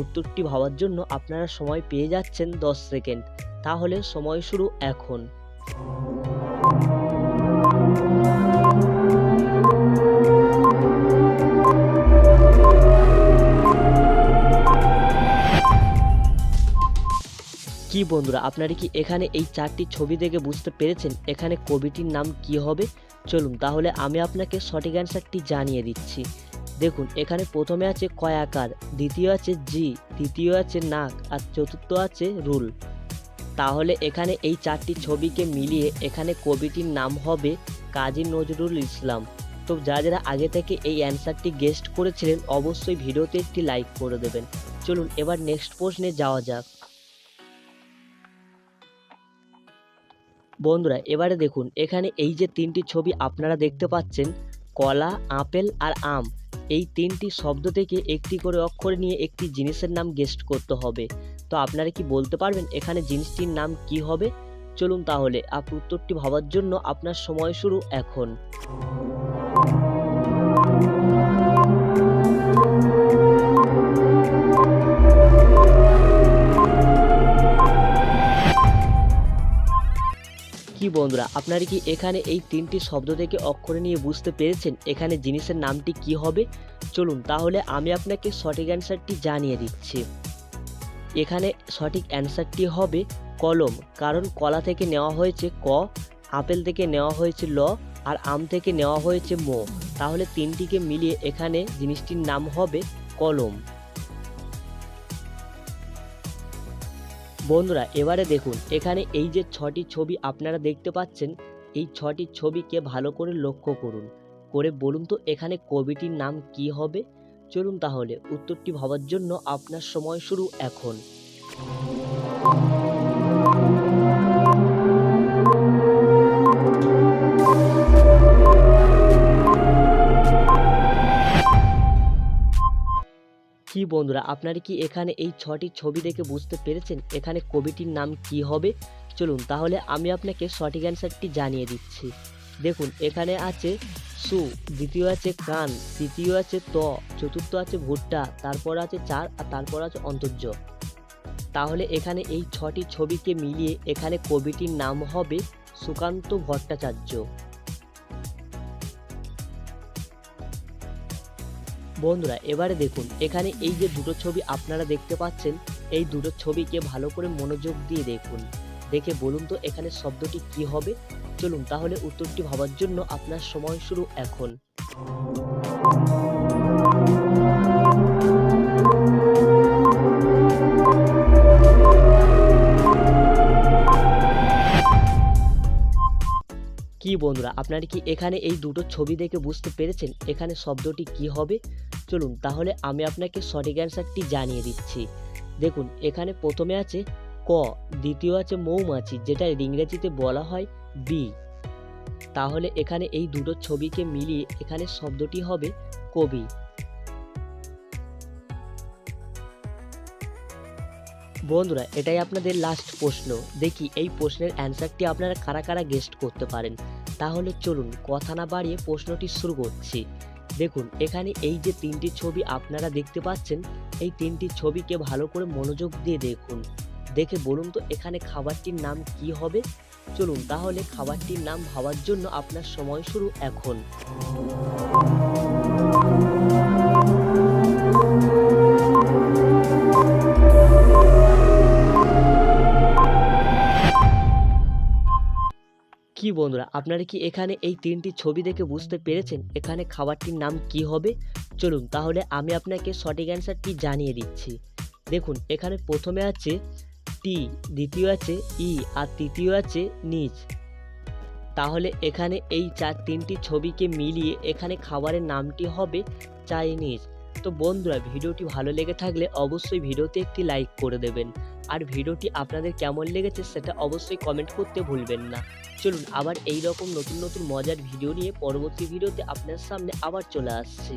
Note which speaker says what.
Speaker 1: উত্তরটি ভাবার জন্য আপনারা সময় পেয়ে যাচ্ছেন দশ সেকেন্ড। তাহলে সময় শুরু এখন। কি বন্ধুরা, আপনারা কি এখানে এই চারটি ছবি দেখে বুঝতে পেরেছেন এখানে কবিটির নাম কি হবে? চলুন, তাহলে আমি আপনাকে সঠিক অ্যান্সারটি জানিয়ে দিচ্ছি। দেখুন, এখানে প্রথমে আছে কয়াকার দ্বিতীয় আছে জি, তৃতীয় আছে নাক, আর চতুর্থ আছে রুল। তাহলে এখানে এই চারটি ছবিকে মিলিয়ে এখানে কবিটির নাম হবে কাজী নজরুল ইসলাম। তো যারা যারা আগে থেকে এই অ্যান্সারটি গেস্ট করেছিলেন, অবশ্যই ভিডিওতে একটি লাইক করে দেবেন। চলুন, এবার নেক্সট প্রশ্নে যাওয়া যাক। বন্ধুরা, এবারে দেখুন, এখানে এই যে তিনটি ছবি আপনারা দেখতে পাচ্ছেন, কলা, আপেল আর আম। এই তিনটি শব্দ থেকে একটি করে অক্ষর নিয়ে একটি জিনিসের নাম গেস্ট করতে হবে। তো আপনারা কি বলতে পারবেন এখানে জিনিসটির নাম কি হবে? চলুন তাহলে আপ উত্তরটি ভাবার জন্য আপনার সময় শুরু এখন। কি বন্ধুরা, আপনারা কি এখানে এই তিনটি শব্দ থেকে অক্ষরে নিয়ে বুঝতে পেরেছেন এখানে জিনিসের নামটি কি হবে? চলুন তাহলে আমি আপনাকে সঠিক অ্যান্সারটি জানিয়ে দিচ্ছি। এখানে সঠিক অ্যান্সারটি হবে কলম, কারণ কলা থেকে নেওয়া হয়েছে ক, আপেল থেকে নেওয়া হয়েছে ল, আর আম থেকে নেওয়া হয়েছে মো। তাহলে তিনটিকে মিলিয়ে এখানে জিনিসটির নাম হবে কলম। বন্ধুরা, এবারে দেখুন, এখানে এই যে ছটি ছবি আপনারা দেখতে পাচ্ছেন, এই ছটি ছবিকে ভালো করে লক্ষ্য করুন। করে বলুন তো, এখানে কবিটির নাম কি হবে? চলুন তাহলে, উত্তরটি ভাবার জন্য আপনার সময় শুরু এখন। বন্ধুরা, আপনারা কি এখানে এই ছটি ছবি দেখে বুঝতে পেরেছেন এখানে কবিটির নাম কি হবে? চলুন, তাহলে আমি আপনাকে সঠিক অ্যান্সারটি জানিয়ে দিচ্ছি। দেখুন, এখানে আছে সু, দ্বিতীয় আছে কান, তৃতীয় আছে ত, চতুর্থ আছে ভুট্টা, তারপর আছে চার, আর তারপর আছে অন্তর্য। তাহলে এখানে এই ছটি ছবিকে মিলিয়ে এখানে কবিটির নাম হবে সুকান্ত ভট্টাচার্য। বন্ধুরা, এবারে দেখুন, এখানে এই যে দুটো ছবি আপনারা দেখতে পাচ্ছেন, এই দুটো ছবিকে ভালো করে মনোযোগ দিয়ে দেখুন। দেখে বলুন তো এখানে শব্দটি কি হবে? চলুন তাহলে উত্তরটি ভাবার জন্য আপনার সময় শুরু এখন। কি বন্ধুরা, আপনারা কি এখানে এই দুটো ছবি দেখে বুঝতে পেরেছেন এখানে শব্দটি কি হবে? চলুন তাহলে আমি আপনাকে সঠিক অ্যান্সারটি জানিয়ে দিচ্ছি। দেখুন, এখানে প্রথমে আছে ক, দ্বিতীয় আছে মৌমাছি, যেটা ইংরেজিতে বলা হয় বি। তাহলে এখানে এই দুটো ছবিকে মিলিয়ে এখানে শব্দটি হবে কবি। বন্ধুরা, এটাই আপনাদের লাস্ট প্রশ্ন। দেখি এই প্রশ্নের অ্যান্সারটি আপনারা কারা কারা গেস্ট করতে পারেন। তাহলে চলুন কথা না বাড়িয়ে প্রশ্নটি শুরু করছি। দেখুন, এখানে এই যে তিনটি ছবি আপনারা দেখতে পাচ্ছেন, এই তিনটি ছবিকে ভালো করে মনোযোগ দিয়ে দেখুন। দেখে বলুন তো এখানে খাবারটির নাম কি হবে? চলুন তাহলে খাবারটির নাম ভাবার জন্য আপনার সময় শুরু এখন। কি বন্ধুরা, আপনারা কি এখানে এই তিনটি ছবি দেখে বুঝতে পেরেছেন এখানে খাবারটির নাম কি হবে? চলুন তাহলে আমি আপনাকে সঠিক অ্যান্সারটি জানিয়ে দিচ্ছি। দেখুন, এখানে প্রথমে আছে টি দ্বিতীয় আছে ই আর তৃতীয় আছে নিচ। তাহলে এখানে এই চার তিনটি ছবিকে মিলিয়ে এখানে খাবারের নামটি হবে চাইনিজ। তো বন্ধুরা, ভিডিওটি ভালো লেগে থাকলে অবশ্যই ভিডিওতে একটি লাইক করে দেবেন। আর ভিডিওটি আপনাদের কেমন লেগেছে সেটা অবশ্যই কমেন্ট করতে ভুলবেন না। চলুন, আবার এই রকম নতুন নতুন মজার ভিডিও নিয়ে পরবর্তী ভিডিওতে আপনার সামনে আবার চলে আসছি।